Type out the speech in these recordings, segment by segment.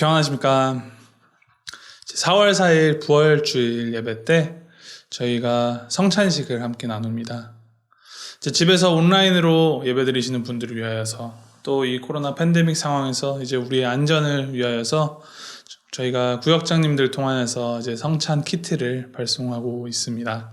평안하십니까? 4월 4일 부활주일 예배 때 저희가 성찬식을 함께 나눕니다. 집에서 온라인으로 예배 드리시는 분들을 위하여서 또 이 코로나 팬데믹 상황에서 이제 우리의 안전을 위하여서 저희가 구역장님들 통해서 이제 성찬 키트를 발송하고 있습니다.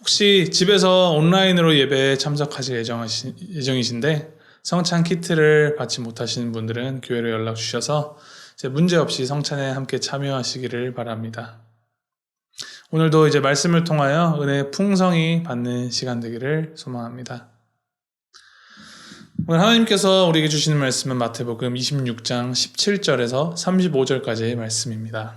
혹시 집에서 온라인으로 예배에 참석하실 예정이신데 성찬 키트를 받지 못하시는 분들은 교회로 연락 주셔서 이제 문제 없이 성찬에 함께 참여하시기를 바랍니다. 오늘도 이제 말씀을 통하여 은혜 풍성히 받는 시간 되기를 소망합니다. 오늘 하나님께서 우리에게 주시는 말씀은 마태복음 26장 17절에서 35절까지의 말씀입니다.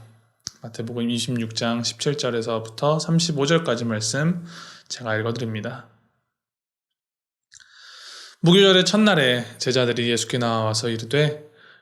마태복음 26장 17절에서부터 35절까지 말씀 제가 읽어드립니다. 무교절의 첫날에 제자들이 예수께 나와서 이르되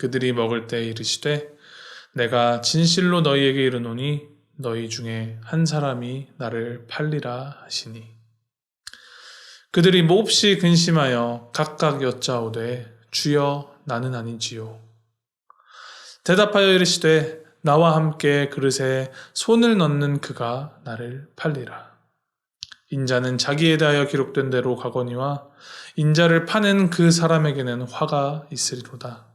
그들이 먹을 때 이르시되 내가 진실로 너희에게 이르노니 너희 중에 한 사람이 나를 팔리라 하시니. 그들이 몹시 근심하여 각각 여짜오되 주여 나는 아니지요. 대답하여 이르시되 나와 함께 그릇에 손을 넣는 그가 나를 팔리라. 인자는 자기에 대하여 기록된 대로 가거니와 인자를 파는 그 사람에게는 화가 있으리로다.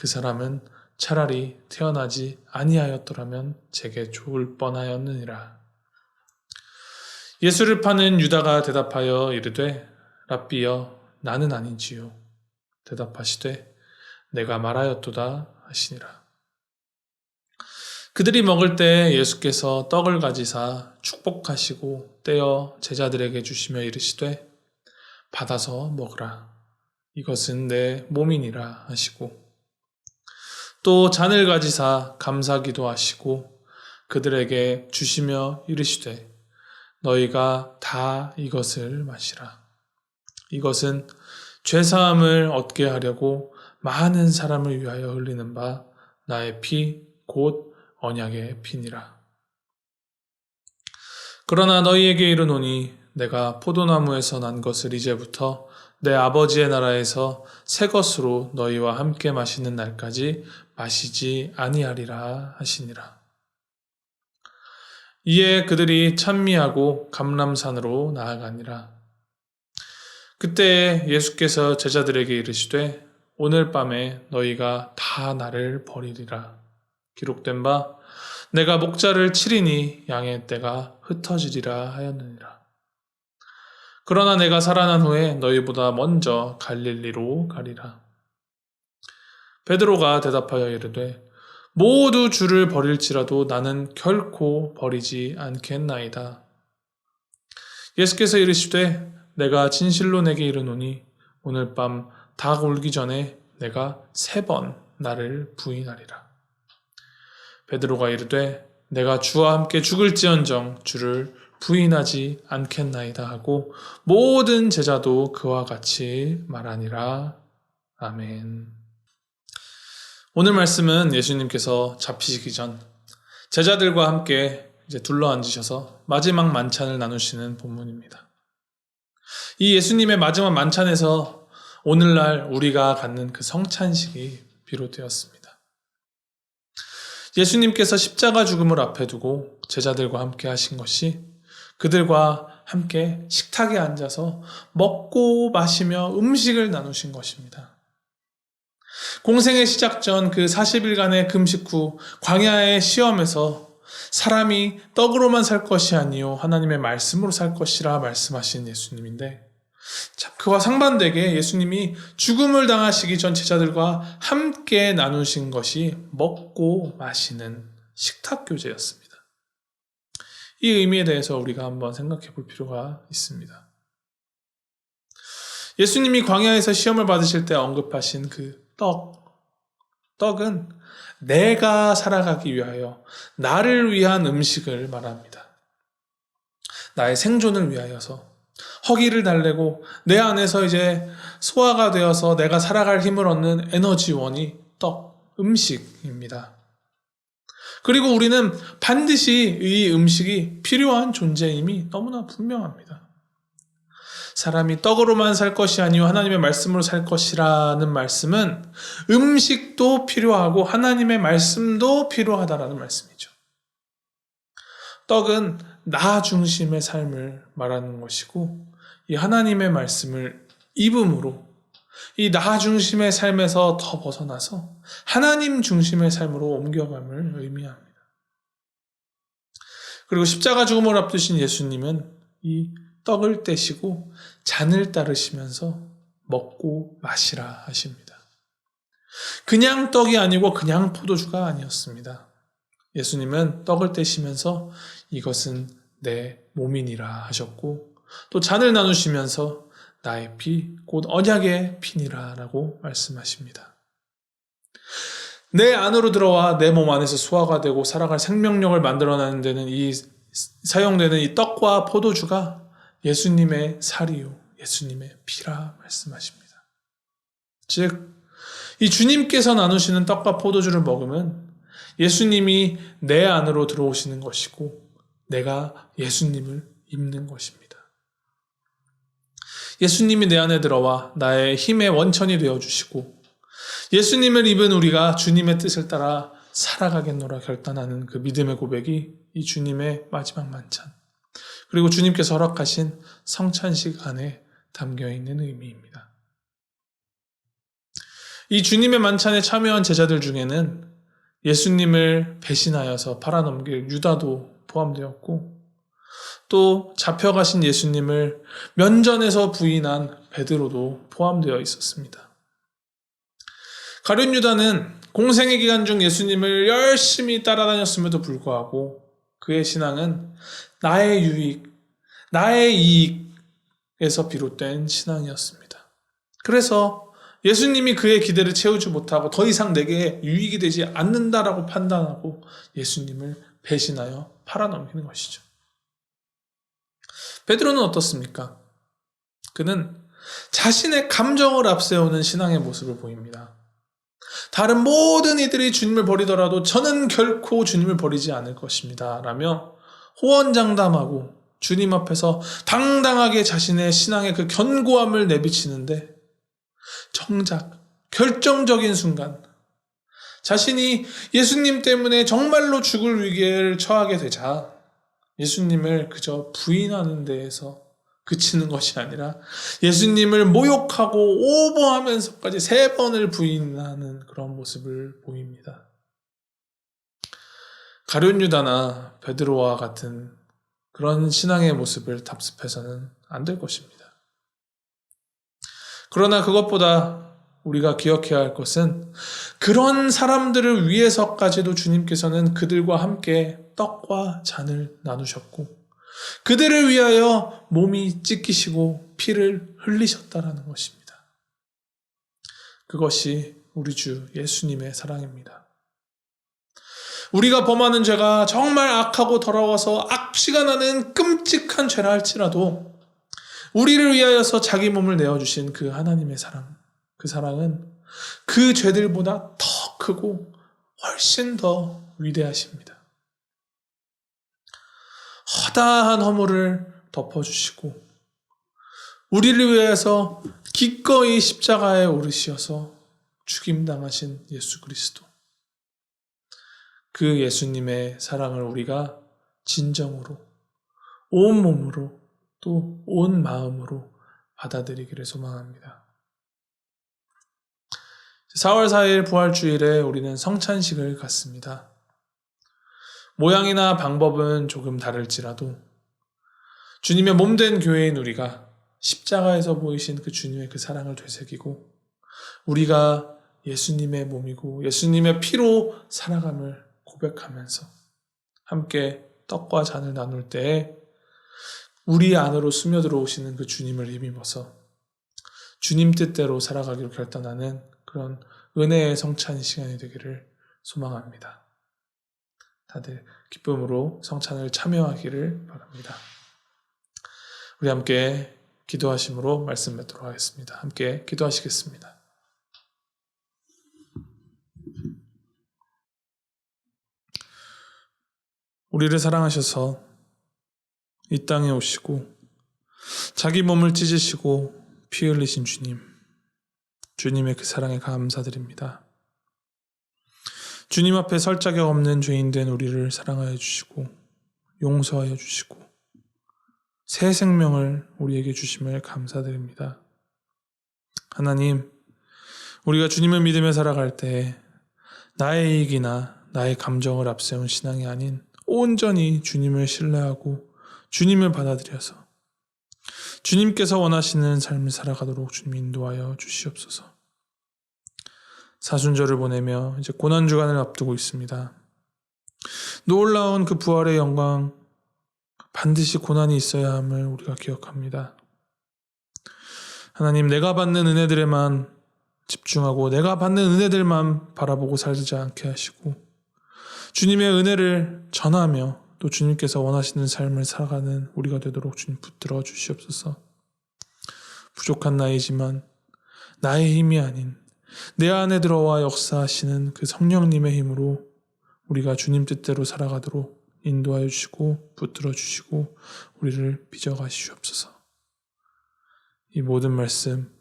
그 사람은 차라리 태어나지 아니하였더라면 제게 좋을 뻔하였느니라. 예수를 파는 유다가 대답하여 이르되 랍비여 나는 아니지요. 대답하시되 내가 말하였도다 하시니라. 그들이 먹을 때 예수께서 떡을 가지사 축복하시고 떼어 제자들에게 주시며 이르시되 받아서 먹으라. 이것은 내 몸이니라 하시고 또 잔을 가지사 감사기도 하시고 그들에게 주시며 이르시되 너희가 다 이것을 마시라. 이것은 죄 사함을 얻게 하려고 많은 사람을 위하여 흘리는 바 나의 피 곧 언약의 피니라. 그러나 너희에게 이르노니 내가 포도나무에서 난 것을 이제부터 내 아버지의 나라에서 새 것으로 너희와 함께 마시는 날까지 마시지 아니하리라 하시니라. 이에 그들이 찬미하고 감람산으로 나아가니라. 그때 예수께서 제자들에게 이르시되 오늘 밤에 너희가 다 나를 버리리라. 기록된 바 내가 목자를 치리니 양의 떼가 흩어지리라 하였느니라. 그러나 내가 살아난 후에 너희보다 먼저 갈릴리로 가리라. 베드로가 대답하여 이르되 모두 주를 버릴지라도 나는 결코 버리지 않겠나이다. 예수께서 이르시되 내가 진실로 내게 이르노니 오늘 밤 닭 울기 전에 내가 세 번 나를 부인하리라. 베드로가 이르되 내가 주와 함께 죽을지언정 주를 부인하지 않겠나이다 하고 모든 제자도 그와 같이 말하니라. 아멘. 오늘 말씀은 예수님께서 잡히시기 전 제자들과 함께 이제 둘러 앉으셔서 마지막 만찬을 나누시는 본문입니다. 이 예수님의 마지막 만찬에서 오늘날 우리가 갖는 그 성찬식이 비롯되었습니다. 예수님께서 십자가 죽음을 앞에 두고 제자들과 함께 하신 것이 그들과 함께 식탁에 앉아서 먹고 마시며 음식을 나누신 것입니다. 공생의 시작 전 그 40일간의 금식 후 광야의 시험에서 사람이 떡으로만 살 것이 아니요 하나님의 말씀으로 살 것이라 말씀하신 예수님인데 자, 그와 상반되게 예수님이 죽음을 당하시기 전 제자들과 함께 나누신 것이 먹고 마시는 식탁 교제였습니다. 이 의미에 대해서 우리가 한번 생각해 볼 필요가 있습니다. 예수님이 광야에서 시험을 받으실 때 언급하신 그 떡, 떡은 내가 살아가기 위하여 나를 위한 음식을 말합니다. 나의 생존을 위하여서 허기를 달래고 내 안에서 이제 소화가 되어서 내가 살아갈 힘을 얻는 에너지원이 떡, 음식입니다. 그리고 우리는 반드시 이 음식이 필요한 존재임이 너무나 분명합니다. 사람이 떡으로만 살 것이 아니요 하나님의 말씀으로 살 것이라는 말씀은 음식도 필요하고 하나님의 말씀도 필요하다라는 말씀이죠. 떡은 나 중심의 삶을 말하는 것이고 이 하나님의 말씀을 입음으로 이 나 중심의 삶에서 더 벗어나서 하나님 중심의 삶으로 옮겨감을 의미합니다. 그리고 십자가 죽음을 앞두신 예수님은 이 떡을 떼시고 잔을 따르시면서 먹고 마시라 하십니다. 그냥 떡이 아니고 그냥 포도주가 아니었습니다. 예수님은 떡을 떼시면서 이것은 내 몸이니라 하셨고 또 잔을 나누시면서 나의 피, 곧 언약의 피니라 라고 말씀하십니다. 내 안으로 들어와 내 몸 안에서 소화가 되고 살아갈 생명력을 만들어내는 데는 이 사용되는 이 떡과 포도주가 예수님의 살이요, 예수님의 피라 말씀하십니다. 즉, 이 주님께서 나누시는 떡과 포도주를 먹으면 예수님이 내 안으로 들어오시는 것이고 내가 예수님을 입는 것입니다. 예수님이 내 안에 들어와 나의 힘의 원천이 되어 주시고 예수님을 입은 우리가 주님의 뜻을 따라 살아가겠노라 결단하는 그 믿음의 고백이 이 주님의 마지막 만찬 그리고 주님께서 허락하신 성찬식 안에 담겨 있는 의미입니다. 이 주님의 만찬에 참여한 제자들 중에는 예수님을 배신하여서 팔아넘길 유다도 포함되었고 또 잡혀가신 예수님을 면전에서 부인한 베드로도 포함되어 있었습니다. 가룟 유다는 공생의 기간 중 예수님을 열심히 따라다녔음에도 불구하고 그의 신앙은 나의 유익, 나의 이익에서 비롯된 신앙이었습니다. 그래서 예수님이 그의 기대를 채우지 못하고 더 이상 내게 유익이 되지 않는다라고 판단하고 예수님을 배신하여 팔아넘기는 것이죠. 베드로는 어떻습니까? 그는 자신의 감정을 앞세우는 신앙의 모습을 보입니다. 다른 모든 이들이 주님을 버리더라도 저는 결코 주님을 버리지 않을 것입니다. 라며 호언장담하고 주님 앞에서 당당하게 자신의 신앙의 그 견고함을 내비치는데 정작 결정적인 순간 자신이 예수님 때문에 정말로 죽을 위기를 처하게 되자 예수님을 그저 부인하는 데에서 그치는 것이 아니라 예수님을 모욕하고 오버하면서까지 세 번을 부인하는 그런 모습을 보입니다. 가룟 유다나 베드로와 같은 그런 신앙의 모습을 답습해서는 안 될 것입니다. 그러나 그것보다 우리가 기억해야 할 것은 그런 사람들을 위해서까지도 주님께서는 그들과 함께 떡과 잔을 나누셨고 그들을 위하여 몸이 찢기시고 피를 흘리셨다라는 것입니다. 그것이 우리 주 예수님의 사랑입니다. 우리가 범하는 죄가 정말 악하고 더러워서 악취가 나는 끔찍한 죄라 할지라도 우리를 위하여서 자기 몸을 내어주신 그 하나님의 사랑, 그 사랑은 그 죄들보다 더 크고 훨씬 더 위대하십니다. 허다한 허물을 덮어주시고, 우리를 위해서 기꺼이 십자가에 오르시어서 죽임당하신 예수 그리스도. 그 예수님의 사랑을 우리가 진정으로, 온 몸으로, 또 온 마음으로 받아들이기를 소망합니다. 4월 4일 부활주일에 우리는 성찬식을 갖습니다. 모양이나 방법은 조금 다를지라도 주님의 몸된 교회인 우리가 십자가에서 보이신 그 주님의 그 사랑을 되새기고 우리가 예수님의 몸이고 예수님의 피로 살아감을 고백하면서 함께 떡과 잔을 나눌 때에 우리 안으로 스며들어 오시는 그 주님을 힘입어서 주님 뜻대로 살아가기로 결단하는 그런 은혜의 성찬 시간이 되기를 소망합니다. 다들 기쁨으로 성찬을 참여하기를 바랍니다. 우리 함께 기도하심으로 말씀 맺도록 하겠습니다. 함께 기도하시겠습니다. 우리를 사랑하셔서 이 땅에 오시고 자기 몸을 찢으시고 피 흘리신 주님, 주님의 그 사랑에 감사드립니다. 주님 앞에 설 자격 없는 죄인 된 우리를 사랑하여 주시고 용서하여 주시고 새 생명을 우리에게 주심을 감사드립니다. 하나님, 우리가 주님을 믿으며 살아갈 때 나의 이익이나 나의 감정을 앞세운 신앙이 아닌 온전히 주님을 신뢰하고 주님을 받아들여서 주님께서 원하시는 삶을 살아가도록 주님 인도하여 주시옵소서. 사순절을 보내며 이제 고난 주간을 앞두고 있습니다. 놀라운 그 부활의 영광 반드시 고난이 있어야 함을 우리가 기억합니다. 하나님 내가 받는 은혜들에만 집중하고 내가 받는 은혜들만 바라보고 살지 않게 하시고 주님의 은혜를 전하며 또 주님께서 원하시는 삶을 살아가는 우리가 되도록 주님 붙들어 주시옵소서. 부족한 나이지만 나의 힘이 아닌 내 안에 들어와 역사하시는 그 성령님의 힘으로 우리가 주님 뜻대로 살아가도록 인도하여 주시고 붙들어 주시고 우리를 빚어 가 시옵소서. 이 모든 말씀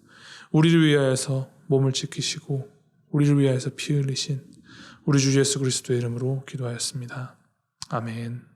우리를 위하여서 몸을 지키시고 우리를 위하여서 피 흘리신 우리 주 예수 그리스도의 이름으로 기도하였습니다. 아멘.